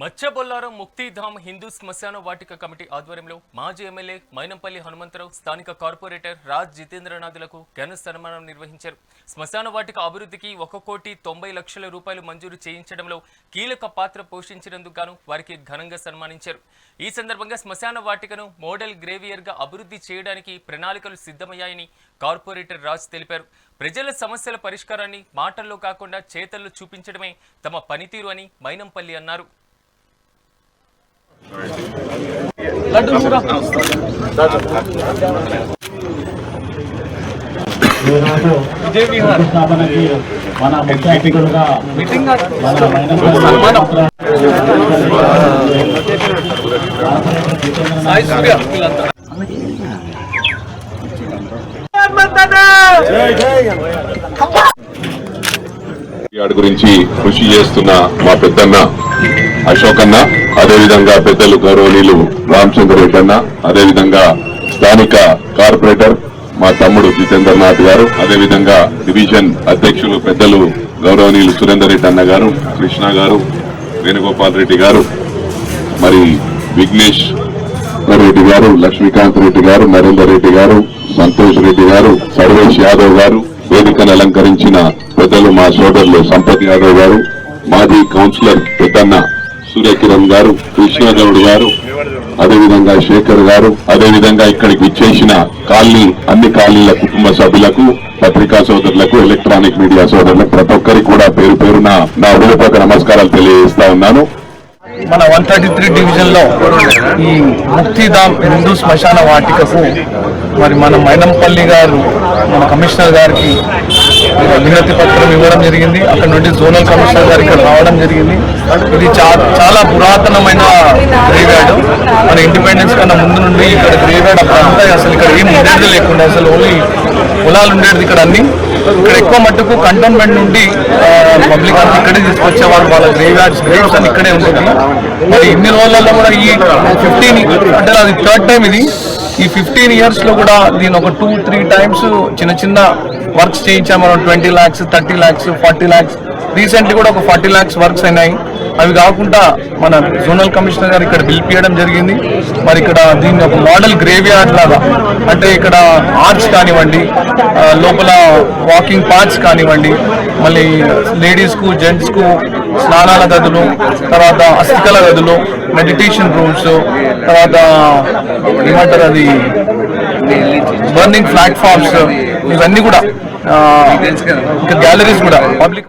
మత్స్యబొల్లారం ముక్తిధామ్ హిందూ శ్మశాన వాటిక కమిటీ ఆధ్వర్యంలో మాజీ ఎమ్మెల్యే మైనంపల్లి హనుమంతరావు స్థానిక కార్పొరేటర్ రాజ్ జితేంద్రనాథులకు ఘన సన్మానం నిర్వహించారు. శ్మశాన వాటిక అభివృద్ధికి ఒక కోటి తొంభై లక్షల రూపాయలు మంజూరు చేయించడంలో కీలక పాత్ర పోషించినందుకు గాను వారికి ఘనంగా సన్మానించారు. ఈ సందర్భంగా శ్మశాన వాటికను మోడల్ గ్రేవియర్గా అభివృద్ధి చేయడానికి ప్రణాళికలు సిద్ధమయ్యాయని కార్పొరేటర్ రాజ్ తెలిపారు. ప్రజల సమస్యల పరిష్కారాన్ని మాటల్లో కాకుండా చేతల్లో చూపించడమే తమ పనితీరు అని మైనంపల్లి అన్నారు. మన ముఖ్య అతిథులుగా గురించి కృషి చేస్తున్న మా పెద్దన్న అశోక్ అన్న అదేవిధంగా పెద్దలు గౌరవనీయులు రామచంద్ర రెడ్డి అన్న అదేవిధంగా స్థానిక కార్పొరేటర్ మా తమ్ముడు జితేంద్రనాథ్ గారు అదేవిధంగా డివిజన్ అధ్యక్షులు పెద్దలు గౌరవనీయులు సురేందర్ రెడ్డి అన్న గారు కృష్ణ గారు వేణుగోపాల్ రెడ్డి గారు మరి విఘ్నేష్ రెడ్డి గారు లక్ష్మీకాంత్ రెడ్డి గారు నరేందర్ రెడ్డి గారు సంతోష్ రెడ్డి గారు సర్వేష్ యాదవ్ గారు వేదికను అలంకరించిన పెద్దలు మా సోదరులు సంపత్ యాదవ్ గారు మాజీ కౌన్సిలర్ పెద్దన్న సూర్యకిరణ్ గారు కృష్ణగౌడ్ గారు అదేవిధంగా శేఖర్ గారు అదేవిధంగా ఇక్కడికి ఇచ్చేసిన కాలనీ అన్ని కాలనీల కుటుంబ సభ్యులకు పత్రికా సోదరులకు ఎలక్ట్రానిక్ మీడియా సోదరులకు ప్రతి ఒక్కరికి కూడా పేరు పేరున నా హృదయపూర్వక నమస్కారాలు తెలియజేస్తా ఉన్నాను. మన వన్ థర్టీ త్రీ డివిజన్లో ఈ ముక్తిధామ్ హిందూ శ్మశాన వాటికకు మరి మన మైనంపల్లి గారు మన కమిషనర్ గారికి వినతి పత్రం ఇవ్వడం జరిగింది. అక్కడ నుండి జోనల్ కమిషనర్ గారు ఇక్కడ రావడం జరిగింది. ఇది చాలా పురాతనమైన గ్రేవ్యార్డ్. మన ఇండిపెండెన్స్ కన్నా ముందు నుండి ఇక్కడ గ్రేవ్యార్డ్ అప్పుడంతా అసలు ఇక్కడ ఏం ఉండేది లేకుండా అసలు ఓన్లీ పొలాలు ఉండేది ఇక్కడ అన్ని. ఇక్కడ ఎక్కువ మట్టుకు కంటోన్మెంట్ నుండి పబ్లిక్ అంతా ఇక్కడే తీసుకొచ్చేవాళ్ళు వాళ్ళ గ్రేవ్యార్డ్స్ గ్రేవ్స్ అని ఇక్కడే ఉంటుంది మరి ఇన్ని రోజులలో కూడా ఈ ఫిఫ్టీన్ అంటే అది థర్డ్ టైం ఇది. ఈ ఫిఫ్టీన్ ఇయర్స్లో కూడా దీని ఒక టూ త్రీ టైమ్స్ చిన్న చిన్న వర్క్స్ చేయించాం మనం twenty lakhs thirty lakhs forty lakhs recently కూడా ఒక ఫార్టీ ల్యాక్స్ వర్క్స్ అయినాయి. అవి కాకుండా మన జోనల్ కమిషనర్ గారు ఇక్కడ పిలిపియడం జరిగింది. మరి ఇక్కడ దీన్ని ఒక మోడల్ గ్రేవ్ యార్డ్ లాగా అంటే ఇక్కడ ఆర్చ్ కానివ్వండి లోపల వాకింగ్ పార్ట్స్ కానివ్వండి మళ్ళీ లేడీస్కు జెంట్స్కు స్నానాల గదులు తర్వాత అస్థికల గదులు మెడిటేషన్ రూమ్స్ తర్వాత ఏమంటారు అది? బర్నింగ్ ప్లాట్ఫామ్స్ ఇవన్నీ కూడా ఇంకా గ్యాలరీస్ కూడా పబ్లిక్